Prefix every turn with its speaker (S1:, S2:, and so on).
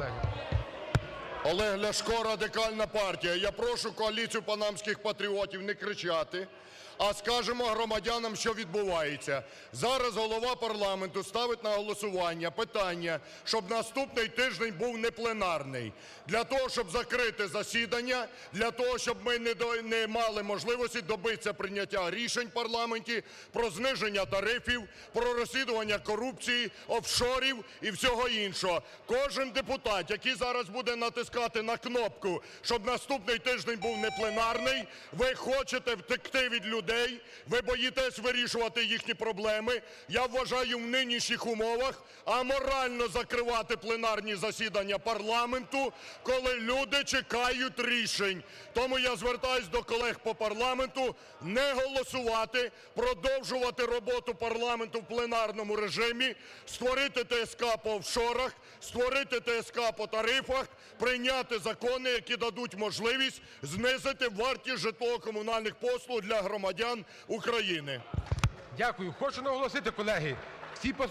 S1: колеги.
S2: Олег Ляшко, Радикальна партія. Я прошу коаліцію панамських патріотів не кричати, а скажемо громадянам, що відбувається. Зараз голова парламенту ставить на голосування питання, щоб наступний тиждень був не пленарний. Для того, щоб закрити засідання, для того, щоб ми не, до- не мали можливості добитися прийняття рішень в парламенті про зниження тарифів, про розслідування корупції, офшорів і всього іншого. Кожен депутат, який зараз буде натискати на кнопку, щоб наступний тиждень був не пленарний, ви хочете втекти від людей, ви боїтесь вирішувати їхні проблеми. Я вважаю в нинішніх умовах аморально закривати пленарні засідання парламенту, коли люди чекають рішень. Тому я звертаюсь до колег по парламенту не голосувати, продовжувати роботу парламенту в пленарному режимі, створити ТСК по офшорах, створити ТСК по тарифах, прийняти закони, які дадуть можливість знизити вартість житлово-комунальних послуг для громадян України.
S1: Дякую. Хочу наголосити, колеги,